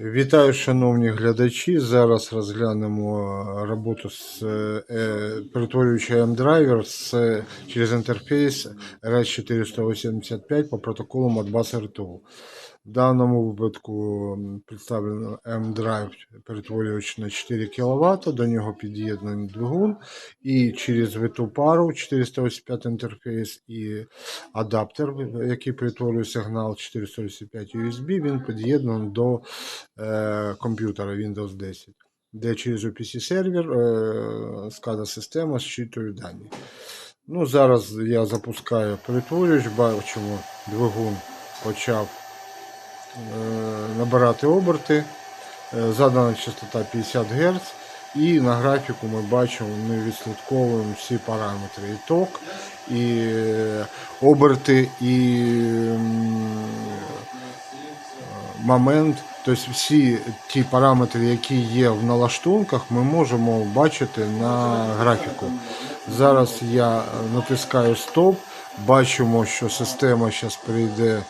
Вітаю, шановні глядачі. Зараз розглянемо роботу з е, перетворюючи M-драйвер з, через інтерфейс RS485 по протоколу Modbus RTO. В даному випадку представлено M-Drive перетворювач на 4 кВт, до нього під'єднаний двигун і через виту пару 485 інтерфейс і адаптер, який перетворює сигнал 485 USB, він під'єднаний до е, комп'ютера Windows 10, де через OPC сервер е, SCADA система зчитує дані. Ну, зараз я запускаю перетворювач, бачимо, двигун почав набирати оберти. Е, Задана частота 50 Гц. І на графіку ми бачимо, ми відслідковуємо всі параметри. І ток, і е, оберти, і момент. Тобто всі ті параметри, які є в налаштунках, ми можемо бачити на графіку. Зараз я натискаю стоп, бачимо, що система зараз перейде,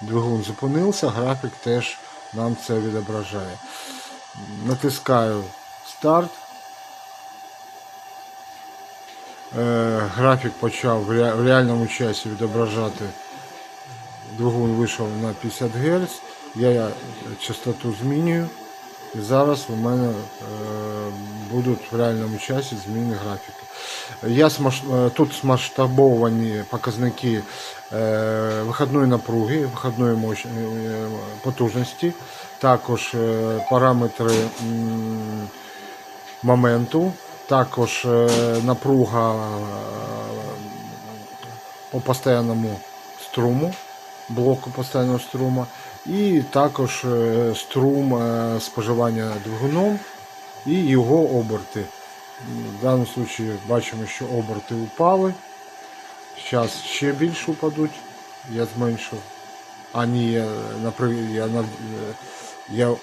двигун зупинився, графік теж нам це відображає. Натискаю старт. Е, Графік почав в ре- в реальному часі відображати двигун вийшов на 50 Гц, я частоту змінюю. І зараз у мене е, будуть в реальному часі зміни графіки. Я смаш- е, тут змасштабовані показники е, виходної напруги, виходної мощ- е, потужності, також параметри моменту, також напруга по постоянному струму, блоку постійного струму, і також струм споживання двигуном і його оберти. В даному випадку бачимо, що оберти упали. Зараз ще більше упадуть. Я зменшив. А ні, я, я, е, я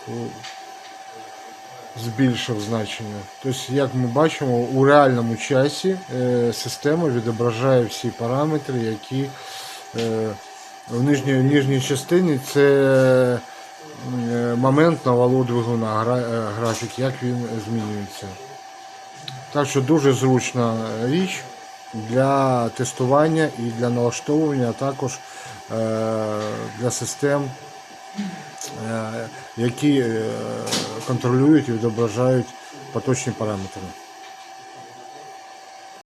збільшив значення. Тобто, як ми бачимо, у реальному часі е, система відображає всі параметри, які е, в нижній, нижній частині це е, момент навалу двигуна, гра, е, графік, як він змінюється. Так що дуже зручна річ для тестування і для налаштовування, а також е, для систем, які контролюють і відображають поточні параметри.